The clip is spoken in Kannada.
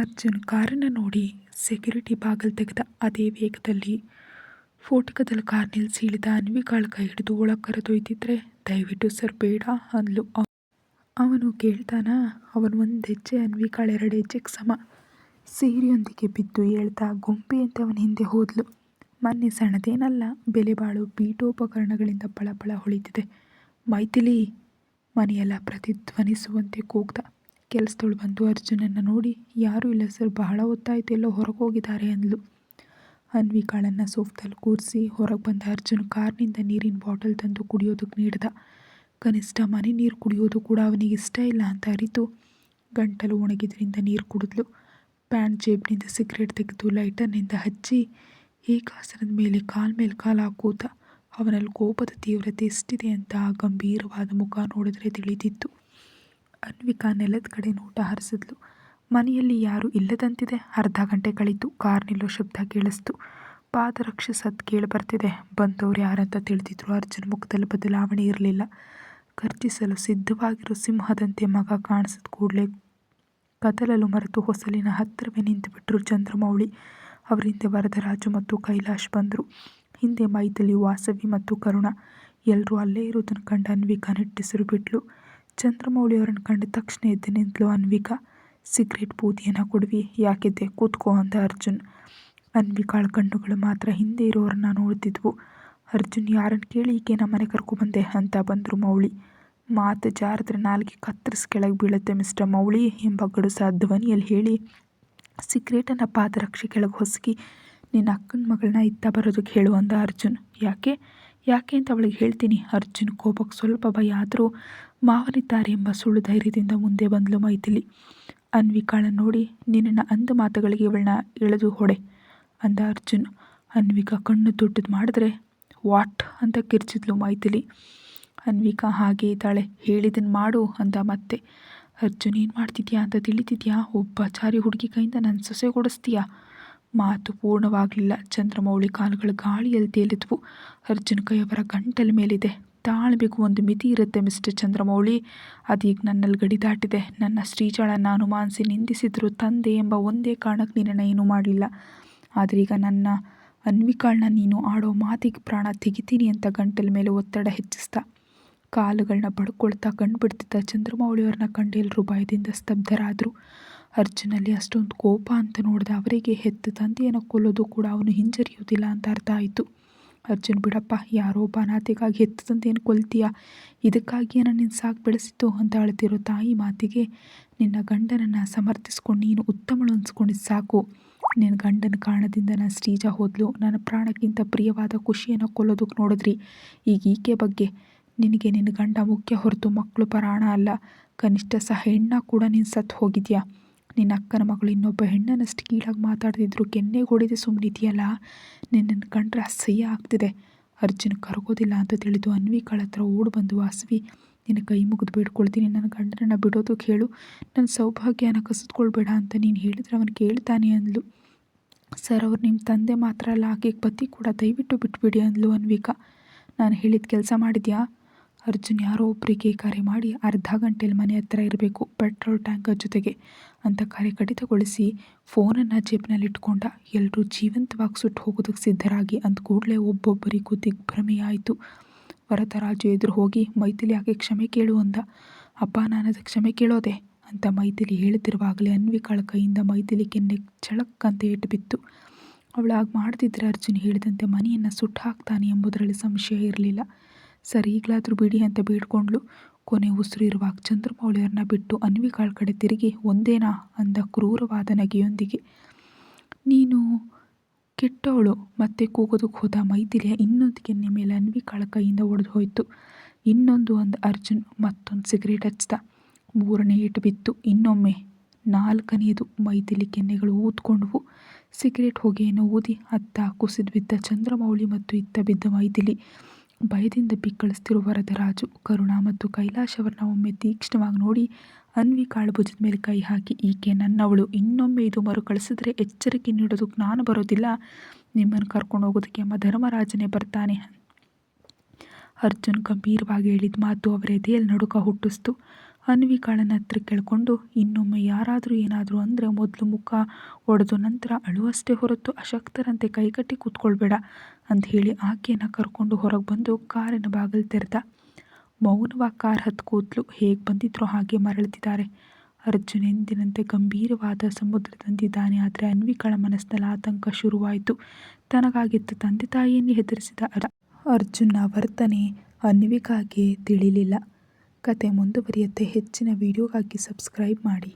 ಅರ್ಜುನ್ ಕಾರನ್ನು ನೋಡಿ ಸೆಕ್ಯೂರಿಟಿ ಬಾಗಿಲು ತೆಗೆದ ಅದೇ ವೇಗದಲ್ಲಿ. ಫೋಟಕದಲ್ಲಿ ಕಾರ್ ನಿಲ್ಲಿಸಿ ಇಳಿದ ಅನ್ವಿಕಾಳ ಕೈ ಹಿಡಿದು ಒಳಗೆ ಕರೆದೊಯ್ದಿದ್ರೆ, ದಯವಿಟ್ಟು ಸರ್, ಬೇಡ, ಅಂದ್ಲು ಅವನು ಕೇಳ್ತಾನ, ಅವನು ಒಂದು ಹೆಜ್ಜೆ ಅನ್ವಿಕಾಳ ಎರಡು ಹೆಜ್ಜೆಗೆ ಸಮ. ಸೀರೆಯೊಂದಿಗೆ ಬಿದ್ದು ಹೇಳ್ತಾ ಅಂತ ಅವನ ಹಿಂದೆ ಹೋದ್ಲು. ಮೊನ್ನೆ ಸಣ್ಣದೇನಲ್ಲ, ಬೆಲೆ ಬಾಳು ಪೀಠೋಪಕರಣಗಳಿಂದ ಪಳಪಳ ಹೊಳಿತಿದೆ. ಮೈಥಿಲಿ ಮನೆಯೆಲ್ಲ ಪ್ರತಿಧ್ವನಿಸುವಂತೆ ಕೂಗ್ದ. ಕೆಲಸದವಳು ಬಂದು ಅರ್ಜುನನ್ನ ನೋಡಿ, ಯಾರೂ ಇಲ್ಲ ಸರ್, ಬಹಳ ಹೊತ್ತಾಯ್ತು, ಎಲ್ಲೋ ಹೊರಗೆ ಹೋಗಿದ್ದಾರೆ ಅಂದ್ಲು. ಅನ್ವಿಕಾಳನ್ನು ಸೋಫ್ದಲ್ಲಿ ಕೂರಿಸಿ ಹೊರಗೆ ಬಂದ ಅರ್ಜುನ್ ಕಾರ್ನಿಂದ ನೀರಿನ ಬಾಟಲ್ ತಂದು ಕುಡಿಯೋದಕ್ಕೆ ನೀಡ್ದ. ಕನಿಷ್ಠ ಮನೆ ನೀರು ಕುಡಿಯೋದು ಕೂಡ ಅವನಿಗೆ ಇಷ್ಟ ಇಲ್ಲ ಅಂತ ಅರಿತು ಗಂಟಲು ಒಣಗಿದ್ರಿಂದ ನೀರು ಕುಡಿದ್ಲು. ಪ್ಯಾಂಟ್ ಜೇಬ್ನಿಂದ ಸಿಗರೇಟ್ ತೆಗೆದು ಲೈಟರ್ನಿಂದ ಹಚ್ಚಿ ಏಕಾಸನದ ಮೇಲೆ ಕಾಲ್ ಮೇಲೆ ಕಾಲು ಹಾಕೋತ, ಅವನಲ್ಲಿ ಕೋಪದ ತೀವ್ರತೆ ಎಷ್ಟಿದೆ ಅಂತ ಗಂಭೀರವಾದ ಮುಖ ನೋಡಿದ್ರೆ ತಿಳಿದಿತ್ತು. ಅನ್ವಿಕಾ ನೆಲದ ಕಡೆ ನೋಟ ಹರಿಸಿದ್ಲು. ಮನೆಯಲ್ಲಿ ಯಾರೂ ಇಲ್ಲದಂತಿದೆ. ಅರ್ಧ ಗಂಟೆ ಕಳೀತು. ಕಾರ್ ನಿಲ್ಲೋ ಶಬ್ದ ಕೇಳಿಸ್ತು. ಪಾದರಕ್ಷೆ ಕೇಳಿ ಬರ್ತಿದೆ ಬಂದವರು ಯಾರಂತ ತಿಳಿದಿದ್ರು. ಅರ್ಜುನ್ ಮುಖದಲ್ಲಿ ಬದಲಾವಣೆ ಇರಲಿಲ್ಲ. ಖರ್ಚಿಸಲು ಸಿದ್ಧವಾಗಿರೋ ಸಿಂಹದಂತೆ ಮಗ ಕಾಣಿಸಿದ ಕೂಡಲೇ ಕದಲಲು ಮರೆತು ಹೊಸಲಿನ ಹತ್ತಿರವೇ ನಿಂತುಬಿಟ್ರು ಚಂದ್ರಮೌಳಿ. ಅವರಿಂದ ವರದರಾಜು ಮತ್ತು ಕೈಲಾಶ್ ಬಂದರು. ಹಿಂದೆ ಮೈದಲ್ಲಿ ವಾಸವಿ ಮತ್ತು ಕರುಣ. ಎಲ್ಲರೂ ಅಲ್ಲೇ ಇರೋದನ್ನು ಕಂಡು ಅನ್ವಿಕಾ ನಿಟ್ಟಿಸಿರು ಬಿಟ್ಲು ಚಂದ್ರಮೌಳಿಯವರನ್ನು ಕಂಡ ತಕ್ಷಣ ಎದ್ದು ನಿಂತಲು ಅನ್ವಿಕಾ. ಸಿಗರೇಟ್ ಬೂದಿಯನ್ನು ಕೊಡ್ವಿ. ಯಾಕಿದ್ದೆ ಕೂತ್ಕೋ ಅಂದ ಅರ್ಜುನ್. ಅನ್ವಿಕಾಳ ಕಣ್ಣುಗಳು ಮಾತ್ರ ಹಿಂದೆ ಇರೋರನ್ನ ನೋಡ್ತಿದ್ವು. ಅರ್ಜುನ್, ಯಾರನ್ನು ಕೇಳಿ ಈಕೆ ನಮ್ಮನೆ ಕರ್ಕೊಬಂದೆ ಅಂತ ಬಂದರು ಮೌಳಿ. ಮಾತು ಜಾರಿದ್ರೆ ನಾಲ್ಗೆ ಕತ್ತರಿಸಿ ಕೆಳಗೆ ಬೀಳುತ್ತೆ ಮಿಸ್ಟರ್ ಮೌಳಿ ಎಂಬ ಗಡುಸ ಧ್ವನಿಯಲ್ಲಿ ಹೇಳಿ, ಸಿಗ್ರೇಟನ್ನು ಪಾದರಕ್ಷೆ ಕೆಳಗೆ ಹೊಸಕಿ, ನಿನ್ನ ಅಕ್ಕನ ಮಗಳನ್ನ ಇತ್ತ ಬರೋದಕ್ಕೆ ಹೇಳು ಅಂದ ಅರ್ಜುನ್. ಯಾಕೆ? ಯಾಕೆ ಅಂತ ಅವಳಿಗೆ ಹೇಳ್ತೀನಿ. ಅರ್ಜುನ್ ಕೋಪಕ್ಕೆ ಸ್ವಲ್ಪ ಭಯ ಆದರೂ ಮಾವನಿದ್ದಾರೆ ಎಂಬ ಸುಳ್ಳು ಧೈರ್ಯದಿಂದ ಮುಂದೆ ಬಂದಳು ಮೈಥಿಲಿ. ಅನ್ವಿಕಾಳನ್ನು ನೋಡಿ, ನಿನ್ನನ್ನು ಅಂದ ಮಾತುಗಳಿಗೆ ಇವಳನ್ನ ಎಳೆದು ಹೊಡೆ ಅಂದ ಅರ್ಜುನ್. ಅನ್ವಿಕಾ ಕಣ್ಣು ದೊಡ್ಡದು ಮಾಡಿದ್ರೆ ವಾಟ್ ಅಂತ ಕಿರ್ಚಿದ್ಲು ಮೈಥಿಲಿ. ಅನ್ವಿಕಾ ಹಾಗೆ ಇದ್ದಾಳೆ ಹೇಳಿದನ್ನು ಮಾಡು ಅಂದ ಮತ್ತೆ. ಅರ್ಜುನ್ ಏನು ಮಾಡ್ತಿದ್ಯಾ ಅಂತ ತಿಳಿತಿದ್ಯಾ? ಒಬ್ಬ ಚಾರಿ ಹುಡುಗಿ ಕೈಯಿಂದ ನನ್ನ ಸೊಸೆ ಕೊಡಿಸ್ತೀಯಾ ಮಾತು ಪೂರ್ಣವಾಗಲಿಲ್ಲ. ಚಂದ್ರಮೌಳಿ ಕಾಲುಗಳು ಗಾಳಿಯಲ್ಲಿ ತೇಲಿದ್ವು. ಅರ್ಜುನ್ ಕೈಯವರ ಗಂಟಲ ಮೇಲಿದೆ. ತಾಳ್ಬೇಕು ಒಂದು ಮಿತಿ ಇರುತ್ತೆ ಮಿಸ್ಟರ್ ಚಂದ್ರಮೌಳಿ. ಅದೀಗ ನನ್ನಲ್ಲಿ ಗಡಿ ದಾಟಿದೆ. ನನ್ನ ಶ್ರೀಜಾಳನ್ನು ಅನುಮಾನಿಸಿ ನಿಂದಿಸಿದ್ರು ತಂದೆ ಎಂಬ ಒಂದೇ ಕಾರಣಕ್ಕೆ ನಿನ್ನನ್ನು ಏನೂ ಮಾಡಲಿಲ್ಲ. ಆದ್ರೀಗ ನನ್ನ ಅನ್ವಿಕಾಳನ್ನ ನೀನು ಆಡೋ ಮಾತಿಗೆ ಪ್ರಾಣ ತೆಗಿತೀನಿ ಅಂತ ಗಂಟಲ ಮೇಲೆ ಒತ್ತಡ ಹೆಚ್ಚಿಸ್ತಾ. ಕಾಲುಗಳನ್ನ ಬಡ್ಕೊಳ್ತಾ ಕಂಡುಬಿಡ್ತಿದ್ದ ಚಂದ್ರಮೌಳಿಯವ್ರನ್ನ ಕಂಡು ಎಲ್ಲರೂ ಭಯದಿಂದ ಸ್ತಬ್ಧರಾದರು. ಅರ್ಜುನಲ್ಲಿ ಅಷ್ಟೊಂದು ಕೋಪ ಅಂತ ನೋಡಿದೆ ಅವರಿಗೆ ಹೆತ್ತ ತಂದೆಯನ್ನು ಕೊಲ್ಲೋದು ಕೂಡ ಅವನು ಹಿಂಜರಿಯೋದಿಲ್ಲ ಅಂತ ಅರ್ಥ ಆಯಿತು. ಅರ್ಜುನ್, ಬಿಡಪ್ಪ, ಯಾರೋ ಒಬ್ಬ ಹೆತ್ತು ತಂದೆಯನ್ನು ಕೊಲ್ತೀಯ? ಇದಕ್ಕಾಗಿಯೇ ನಾನು ನಿನ್ನ ಸಾಕು ಬೆಳೆಸಿದ್ದು ಅಂತ ಅಳ್ತಿರೋ ತಾಯಿ ಮಾತಿಗೆ, ನಿನ್ನ ಗಂಡನನ್ನು ಸಮರ್ಥಿಸ್ಕೊಂಡು ನೀನು ಉತ್ತಮಳು ಅನ್ಸ್ಕೊಂಡು ಸಾಕು. ನಿನ್ನ ಗಂಡನ ಕಾರಣದಿಂದ ನಾನು ಸ್ಟೀಜ ಹೋದ್ಲು. ನನ್ನ ಪ್ರಾಣಕ್ಕಿಂತ ಪ್ರಿಯವಾದ ಖುಷಿಯನ್ನು ಕೊಲ್ಲೋದಕ್ಕೆ ನೋಡಿದ್ರಿ. ಈಗ ಈಕೆ ಬಗ್ಗೆ ನಿನಗೆ ನಿನ್ನ ಗಂಡ ಮುಖ್ಯ ಹೊರತು ಮಕ್ಕಳು ಪ್ರಾಣ ಅಲ್ಲ. ಕನಿಷ್ಠ ಸಹ ಹೆಣ್ಣ ಕೂಡ ನೀನು ಸತ್ತು ಹೋಗಿದ್ಯಾ? ನಿನ್ನ ಅಕ್ಕನ ಮಗಳು ಇನ್ನೊಬ್ಬ ಹೆಣ್ಣನ್ನಷ್ಟು ಕೀಳಾಗಿ ಮಾತಾಡ್ತಿದ್ರು. ಕೆನ್ನೆಗೆ ಹೊಡೆದು ಸುಮ್ಮನಿದೆಯಲ್ಲ ನಿನ್ನನ್ನು ಕಂಡ್ರೆ ಅಸಹ್ಯ ಆಗ್ತಿದೆ. ಅರ್ಜುನ್ ಕರಗೋದಿಲ್ಲ ಅಂತ ತಿಳಿದು ಅನ್ವಿಕಳ ಹತ್ರ ಓಡಿ ಬಂದು, ವಾಸವಿ, ನಿನ್ನ ಕೈ ಮುಗಿದು ಬೇಡ್ಕೊಳ್ತೀನಿ. ನನ್ನ ಗಂಡನನ್ನು ಬಿಡೋದು ಕೇಳು. ನನ್ನ ಸೌಭಾಗ್ಯನ ಕಸಿದ್ಕೊಳ್ಬೇಡ ಅಂತ ನೀನು ಹೇಳಿದ್ರೆ ಅವನು ಕೇಳ್ತಾನೆ ಅಂದ್ಲು. ಸರ್, ಅವ್ರು ನಿಮ್ಮ ತಂದೆ ಮಾತ್ರ ಅಲ್ಲ, ಆಕೆಗೆ ಪತಿ ಕೂಡ ದಯವಿಟ್ಟು ಬಿಟ್ಬಿಡಿ ಅಂದ್ಲು ಅನ್ವಿಕಾ. ನಾನು ಹೇಳಿದ ಕೆಲಸ ಮಾಡಿದ್ಯಾ? ಅರ್ಜುನ್ ಯಾರೋ ಒಬ್ಬರಿಗೆ ಕರೆ ಮಾಡಿ ಅರ್ಧ ಗಂಟೆಯಲ್ಲಿ ಮನೆ ಹತ್ರ ಇರಬೇಕು, ಪೆಟ್ರೋಲ್ ಟ್ಯಾಂಕರ್ ಜೊತೆಗೆ ಅಂತ ಕರೆ ಕಡಿತಗೊಳಿಸಿ ಫೋನನ್ನು ಜೇಬಿನಲ್ಲಿ ಇಟ್ಕೊಂಡ ಎಲ್ಲರೂ ಜೀವಂತವಾಗಿ ಸುಟ್ಟು ಹೋಗೋದಕ್ಕೆ ಸಿದ್ಧರಾಗಿ ಅಂದ ಕೂಡಲೇ ಒಬ್ಬೊಬ್ಬರಿಗೂ ದಿಗ್ಭ್ರಮೆಯಾಯಿತು ವರದರಾಜು ಎದುರು ಹೋಗಿ, ಮೈಥಿಲಿ ಆಕೆ ಕ್ಷಮೆ ಕೇಳು ಅಂದ. ಅಪ್ಪ, ನಾನು ಅದಕ್ಕೆ ಕ್ಷಮೆ ಕೇಳೋದೆ ಅಂತ ಮೈಥಿಲಿ ಹೇಳ್ತಿರುವಾಗಲೇ ಅನ್ವಿಕಾಳ ಕೈಯಿಂದ ಮೈಥಿಲಿ ಕೆನ್ನೆ ಅಂತ ಏಟು ಬಿತ್ತು. ಅವಳಾಗಿ ಮಾಡ್ತಿದ್ರೆ, ಅರ್ಜುನ್ ಹೇಳಿದಂತೆ, ಮನೆಯನ್ನು ಸುಟ್ಟು ಹಾಕ್ತಾನೆ ಎಂಬುದರಲ್ಲಿ ಸಂಶಯ ಇರಲಿಲ್ಲ. ಸರಿ, ಈಗಲಾದರೂ ಬಿಡಿ ಅಂತ ಬೇಡ್ಕೊಂಡ್ಳು ಕೊನೆ ಉಸಿರು ಇರುವಾಗ ಚಂದ್ರಮೌಳಿಯವ್ರನ್ನ ಬಿಟ್ಟು ಅನ್ವಿಕಾಳ ಕಡೆ ತಿರುಗಿ ಒಂದೇನಾ? ಅಂದ ಕ್ರೂರವಾದ ನಗೆಯೊಂದಿಗೆ. ನೀನು ಕೆಟ್ಟವಳು. ಮತ್ತೆ ಕೂಗೋದಕ್ಕೆ ಹೋದ ಮೈಥಿಲಿಯ ಇನ್ನೊಂದು ಕೆನ್ನೆ ಮೇಲೆ ಅನ್ವಿಕಾಳ ಕೈಯಿಂದ ಒಡೆದು ಹೋಯಿತು. ಇನ್ನೊಂದು ಒಂದು ಅರ್ಜುನ್, ಮತ್ತೊಂದು ಸಿಗರೇಟ್ ಹಚ್ಚಿದ ಮೂರನೇ ಏಟು ಬಿತ್ತು. ಇನ್ನೊಮ್ಮೆ ನಾಲ್ಕನೆಯದು ಮೈದಿಲಿ ಕೆನ್ನೆಗಳು ಊದ್ಕೊಂಡವು. ಸಿಗರೇಟ್ ಹೊಗೆಯನ್ನು ಊದಿ ಅತ್ತ ಕುಸಿದು ಬಿದ್ದ ಚಂದ್ರಮೌಳಿ ಮತ್ತು ಇತ್ತ ಬಿದ್ದ ಮೈಥಿಲಿ. ಭಯದಿಂದ ಬಿಕ್ಕಳಿಸ್ತಿರುವ ವರದರಾಜು, ಕರುಣ ಮತ್ತು ಕೈಲಾಶ್ ಅವರನ್ನ ಒಮ್ಮೆ ತೀಕ್ಷ್ಣವಾಗಿ ನೋಡಿ ಅನ್ವಿ ಕಾಳ್ಭುಜದ ಮೇಲೆ ಕೈ ಹಾಕಿ, ಈಕೆ ನನ್ನವಳು. ಇನ್ನೊಮ್ಮೆ ಇದು ಮರುಕಳಿಸಿದ್ರೆ ಎಚ್ಚರಿಕೆ ನೀಡೋದಕ್ಕೆ ನಾನು ಬರೋದಿಲ್ಲ. ನಿಮ್ಮನ್ನು ಕರ್ಕೊಂಡು ಹೋಗೋದಕ್ಕೆ ಅಮ್ಮ ಧರ್ಮರಾಜನೇ ಬರ್ತಾನೆ. ಅರ್ಜುನ್ ಗಂಭೀರವಾಗಿ ಹೇಳಿದ ಮಾತು ಅವರ ಎದೆಯಲ್ಲಿ ನಡುಕ ಹುಟ್ಟಿಸ್ತು. ಅನ್ವಿಕಾಳನ್ನ ಹತ್ರ ಕೇಳಿಕೊಂಡು, ಇನ್ನೊಮ್ಮೆ ಯಾರಾದರೂ ಏನಾದರೂ ಅಂದರೆ ಮೊದಲು ಮುಖ ಒಡೆದು ನಂತರ ಅಳುವಷ್ಟೇ ಹೊರತು ಅಶಕ್ತರಂತೆ ಕೈಕಟ್ಟಿ ಕೂತ್ಕೊಳ್ಬೇಡ ಅಂತ ಹೇಳಿ ಆಕೆಯನ್ನು ಕರ್ಕೊಂಡು ಹೊರಗೆ ಬಂದು ಕಾರಿನ ಬಾಗಿಲು ತೆರೆದ. ಮೌನವಾಗಿ ಕಾರ್ ಹತ್ತು ಕೂತ್ಲು ಹೇಗೆ ಬಂದಿದ್ರೋ ಹಾಗೆ ಮರಳುತ್ತಿದ್ದಾರೆ ಅರ್ಜುನ್ ಎಂದಿನಂತೆ ಗಂಭೀರವಾದ ಸಮುದ್ರದಂತಿದ್ದಾನೆ ಆದರೆ ಅನ್ವಿಕಾಳ ಮನಸ್ಸಿನಲ್ಲಿ ಆತಂಕ ಶುರುವಾಯಿತು. ತನಗಾಗಿತ್ತು ತಂದೆ ತಾಯಿಯನ್ನು ಹೆದರಿಸಿದ ಅರ ಅರ್ಜುನ್ನ ವರ್ತನೆ ಅನ್ವಿಕಾಗೆ ತಿಳಿಲಿಲ್ಲ. ಕತೆ ಮುಂದುವರಿಯುತ್ತೆ ಹೆಚ್ಚಿನ ವಿಡಿಯೋಗಾಗಿ ಸಬ್ಸ್ಕ್ರೈಬ್ ಮಾಡಿ.